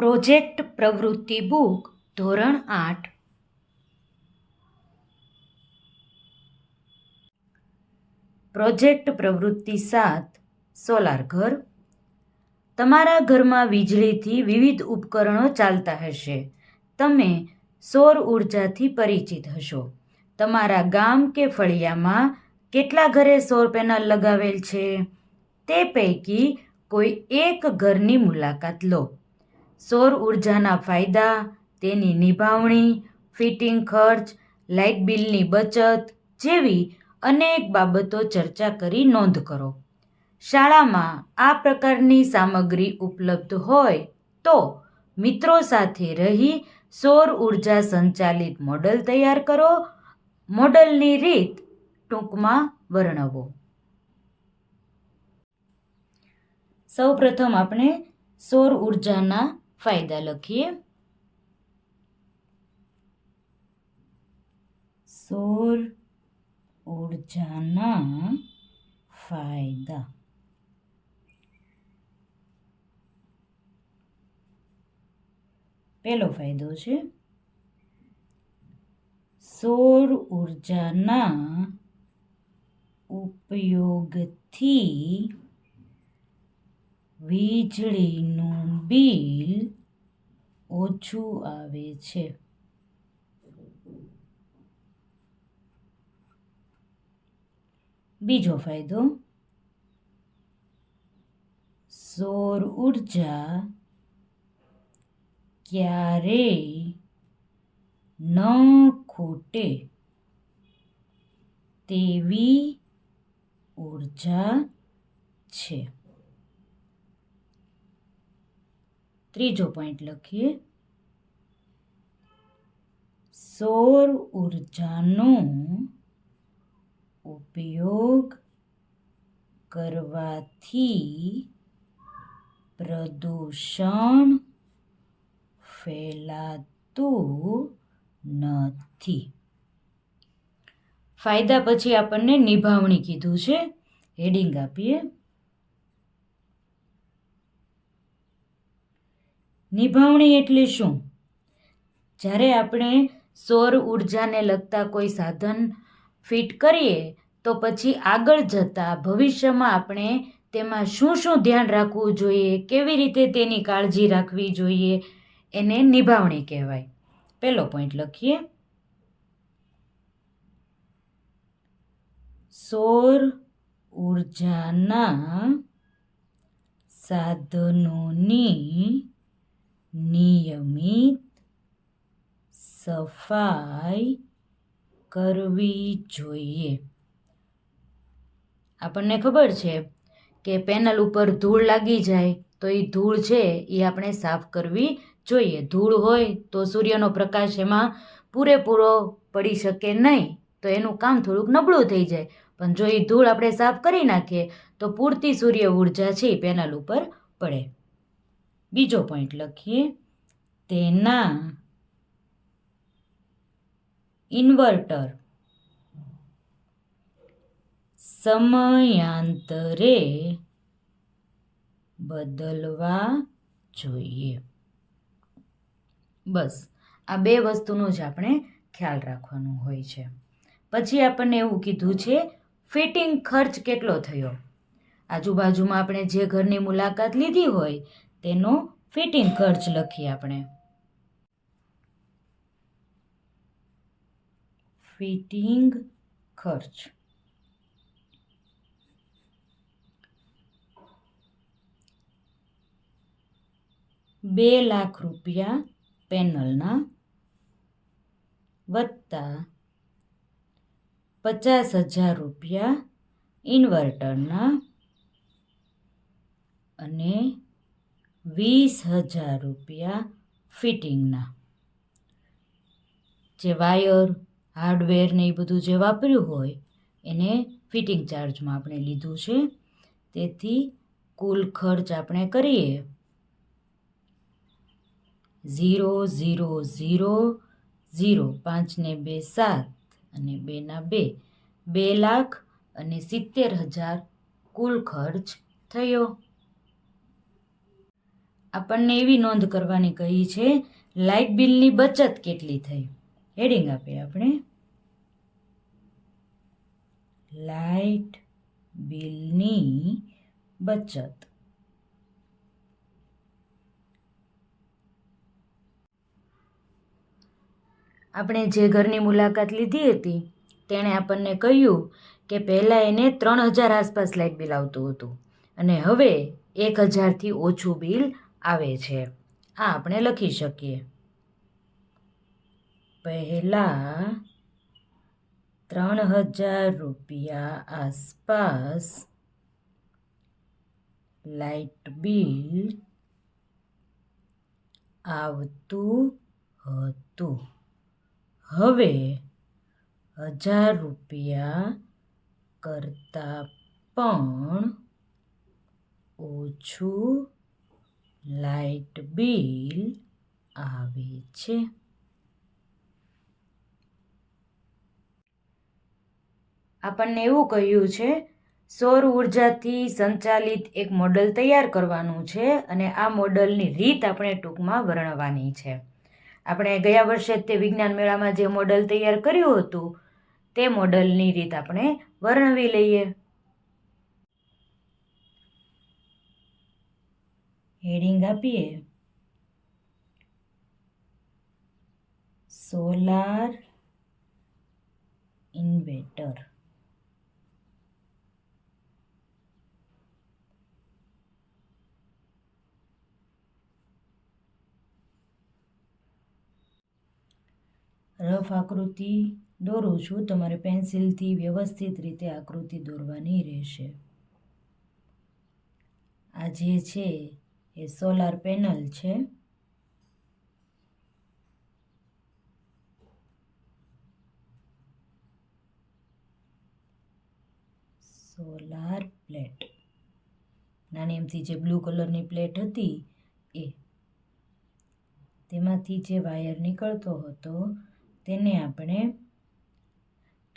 Project પ્રવૃત્તિ book, ધોરણ આઠ. પ્રોજેક્ટ પ્રવૃત્તિ સાત, સોલાર ઘર. તમારા ઘરમાં વીજળીથી વિવિધ ઉપકરણો ચાલતા હશે. તમે સૌર ઉર્જાથી પરિચિત હશો. તમારા ગામ કે ફળિયામાં કેટલા ઘરે સૌર પેનલ લગાવેલ છે? તે પૈકી કોઈ એક ઘરની મુલાકાત લો. સૌર ઉર્જાના ફાયદા, તેની નિભાવણી, ફિટિંગ ખર્ચ, લાઇટ બિલની બચત જેવી અનેક બાબતો ચર્ચા કરી નોંધ કરો. શાળામાં આ પ્રકારની સામગ્રી ઉપલબ્ધ હોય તો મિત્રો સાથે રહી સૌર ઊર્જા સંચાલિત મોડલ તૈયાર કરો. મોડલની રીત ટૂંકમાં વર્ણવો. સૌપ્રથમ આપણે સૌર ઉર્જાના ફાયદા લખીએ. સૌર ઉર્જાના ફાયદા. પહેલો ફાયદો છે સૌર ઉર્જાના ઉપયોગથી વીજળીનું બિલ ઓછું આવે છે. બીજો ફાયદો સૌર ઊર્જા ક્યારેય ન ખૂટે તેવી ઊર્જા છે. ત્રીજો પોઈન્ટ લખીએ. સૌર ઉર્જાનો ઉપયોગ કરવાથી પ્રદૂષણ ફેલાતું નથી. ફાયદા પછી આપણને નિભાવણી કીધું છે. હેડિંગ આપીએ. નિભાવણી એટલે શું? જ્યારે આપણે સૌર ઉર્જાને લગતા કોઈ સાધન ફિટ કરીએ, તો પછી આગળ જતાં ભવિષ્યમાં આપણે તેમાં શું શું ધ્યાન રાખવું જોઈએ, કેવી રીતે તેની કાળજી રાખવી જોઈએ, એને નિભાવણી કહેવાય. પહેલો પોઈન્ટ લખીએ. સૌર ઉર્જાના સાધનોની નિયમિત સફાઈ કરવી જોઈએ. આપણને ખબર છે કે પેનલ ઉપર ધૂળ લાગી જાય તો એ ધૂળ છે એ આપણે સાફ કરવી જોઈએ. ધૂળ હોય તો સૂર્યનો પ્રકાશ એમાં પૂરેપૂરો પડી શકે નહીં તો એનું કામ થોડુંક નબળું થઈ જાય. પણ જો એ ધૂળ આપણે સાફ કરી નાખીએ તો પૂરતી સૂર્ય ઊર્જા છે એ પેનલ ઉપર પડે. બીજો પોઈન્ટ લખીએ. તેના ઇન્વર્ટર સમયાંતરે બદલવા જોઈએ. બસ, આ બે વસ્તુનો જ આપણે ખ્યાલ રાખવાનો હોય છે. પછી આપણને એવું કીધું છે ફિટિંગ ખર્ચ કેટલો થયો? આજુબાજુમાં આપણે જે ઘરની મુલાકાત લીધી હોય તેનો ફિટિંગ ખર્ચ લખીએ આપણે. ફિટિંગ ખર્ચ. બે લાખ રૂપિયા પેનલના વત્તા પચાસ હજાર રૂપિયા ઇન્વર્ટરના અને વીસ હજાર રૂપિયા ફિટિંગના. જે વાયર, હાર્ડવેર ને એ બધું જે વાપર્યું હોય, એને ફિટિંગ ચાર્જમાં આપણે લીધું છે. તેથી કુલ ખર્ચ આપણે કરીએ ઝીરો ઝીરો ઝીરો ઝીરો પાંચને બે સાત અને બેના બે. બે લાખ અને સિત્તેર હજાર કુલ ખર્ચ થયો. આપણને એવી નોંધ કરવાની કહી છે લાઇટ બિલની બચત કેટલી થઈ? હેડિંગ આપીએ આપણે. લાઇટ બિલની બચત. આપણે જે ઘરની મુલાકાત લીધી હતી, તેણે આપણને કહ્યું કે પહેલાં એને ત્રણ હજાર આસપાસ લાઇટ બિલ આવતું હતું. અને હવે એક હજારથી ઓછું બિલ આવે છે. આ આપણે લખી શકીએ. પહેલાં ત્રણ હજાર રૂપિયા આસપાસ લાઇટ બિલ આવતું હતું. હવે હજાર રૂપિયા કરતાં પણ ઓછું લાઇટ બિલ આવે છે. આપણને એવું કહ્યું છે, સૌર ઉર્જાથી સંચાલિત એક મોડલ તૈયાર કરવાનું છે અને આ મોડલની રીત આપણે ટૂંકમાં વર્ણવાની છે. આપણે ગયા વર્ષે તે વિજ્ઞાન મેળામાં જે મોડલ તૈયાર કર્યું હતું, તે મોડલની રીત આપણે વર્ણવી લઈએ. હેડિંગ આપીએ. Solar inverter. રફ આકૃતિ દોરું છું. તમારે પેન્સિલથી વ્યવસ્થિત રીતે આકૃતિ દોરવાની રહેશે. આ જે છે એ સોલાર પેનલ છે. સોલાર પ્લેટ નાની એમથી જે બ્લુ કલરની પ્લેટ હતી એ. તેમાંથી જે વાયર નીકળતો હતો તેને આપણે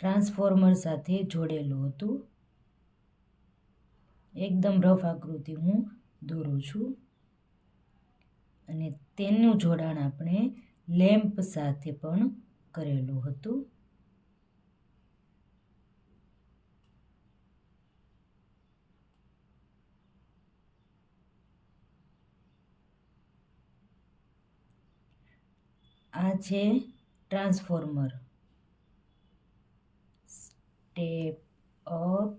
ટ્રાન્સફોર્મર સાથે જોડેલું હતું. એકદમ રફ આકૃતિ હું દોરું છું. અને તેનું જોડાણ આપણે લેમ્પ સાથે પણ કરેલું હતું. આ છે ટ્રાન્સફોર્મર. Step up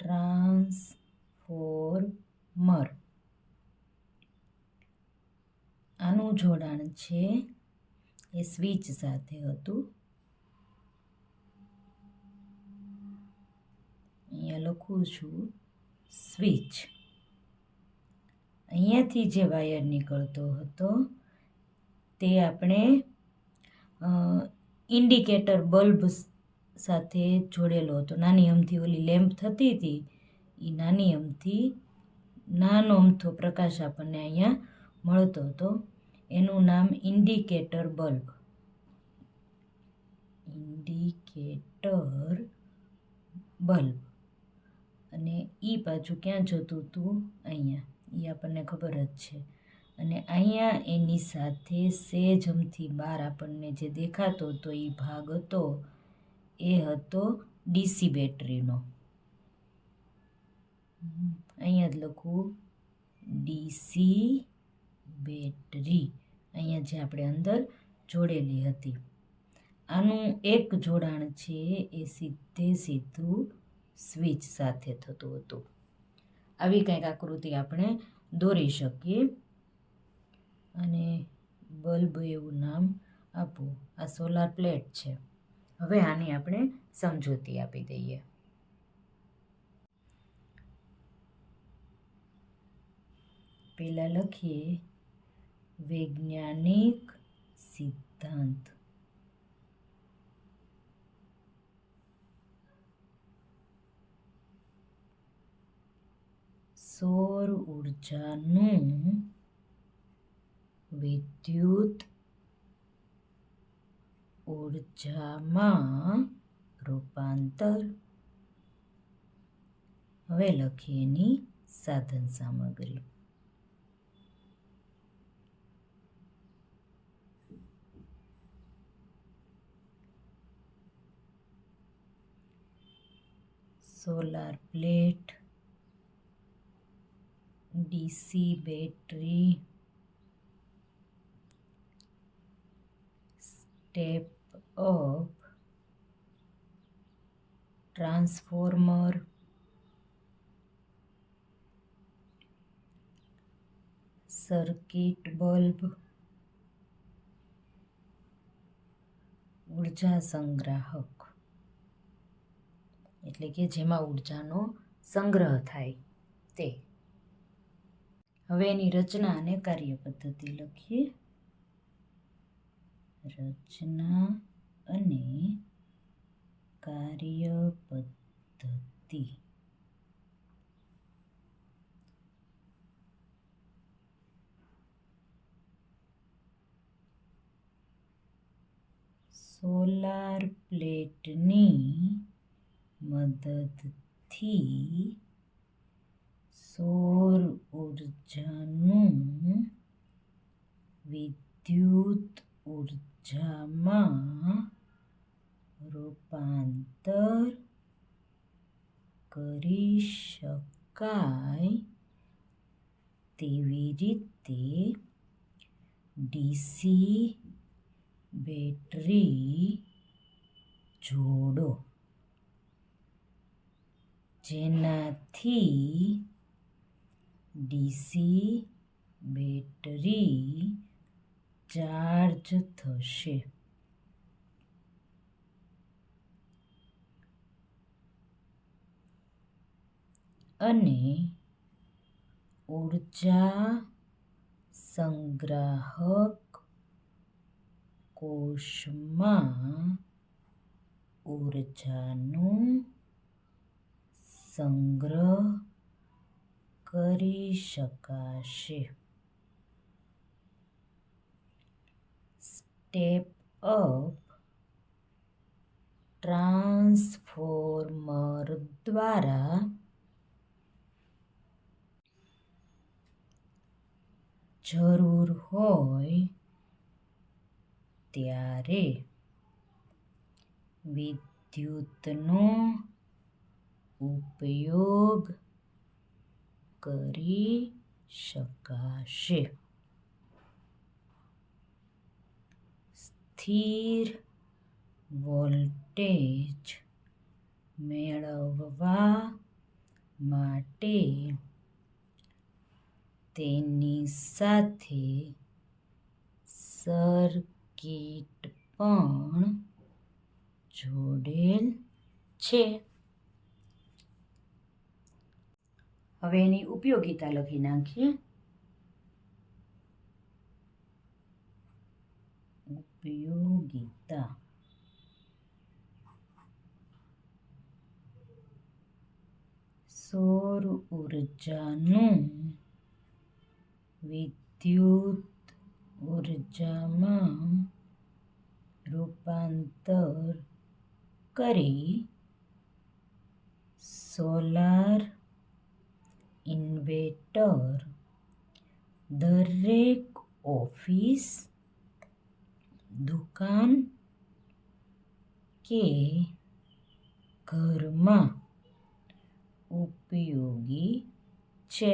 transformer. આનું જોડાણ છે એ સ્વિચ સાથે હતું. અહીંયા લખું છું, સ્વિચ. અહીંયાથી જે વાયર નીકળતો હતો તે આપણે ઇન્ડિકેટર બલ્બ સાથે જોડેલો હતો. નાની અમથી ઓલી લેમ્પ થતી હતી એ નાની અમથી નાનો અમથો પ્રકાશ આપણને અહીંયા મળતો હતો. એનું નામ ઇન્ડિકેટર બલ્બ. Indicator bulb. અને એ પાછું ક્યાં જતું હતું અહીંયા. એ આપણને ખબર જ છે. અને અહીંયા એની સાથે સેજમથી બહાર આપણને જે દેખાતો હતો એ ભાગ હતો, એ હતો ડીસી બેટરીનો. અહીંયા જ લખું, ડીસી બેટરી. અહીંયા જે આપણે અંદર જોડેલી હતી. આનું એક જોડાણ છે એ સીધે સીધું સ્વિચ સાથે થતું હતું. આવી કંઈક આકૃતિ આપણે દોરી શકીએ. અને બલ્બ એવું નામ આપવું આ સોલાર પ્લેટ છે. હવે આની આપણે સમજૂતી આપી દઈએ. પહેલાં લખીએ વૈજ્ઞાનિક સિદ્ધાંત. સૌર ઉર્જાનું વિદ્યુત ઉર્જામાં રૂપાંતર. હવે લખીએની સાધન સામગ્રી. Solar plate DC battery step up transformer circuit bulb ઊર્જા સંગ્રાહક એટલે કે જેમાં ઉર્જાનો સંગ્રહ થાય તે. હવે એની રચના અને કાર્ય પદ્ધતિ લખીએ. રચના અને કાર્ય પદ્ધતિ. સોલાર પ્લેટની મદદથી સૌર ઉર્જાનું વિદ્યુત ઉર્જામાં રૂપાંતર કરી શકાય તેવી રીતે ડીસી બેટરી જોડો. જેનાથી ડીસી બેટરી ચાર્જ થશે. અને ઊર્જા સંગ્રાહક કોષમાં ઉર્જાનો સંગ્રહ કરી શકાશે. સ્ટેપ અપ ટ્રાન્સફોર્મર દ્વારા જરૂર હોય ત્યારે વિદ્યુતનો ઉપયોગ કરી શકાશે. સ્થિર વોલ્ટેજ મેળવવા માટે તેની સાથે સર્કિટ પણ જોડેલ છે. હવે એની ઉપયોગિતા લખી નાખીએ. ઉપયોગિતા. સૌર ઉર્જાનું વિદ્યુત ઉર્જામાં રૂપાંતર કરી સોલાર ઇન્વેટર દરેક ઓફિસ દુકાન કે ઘરમાં ઉપયોગી છે.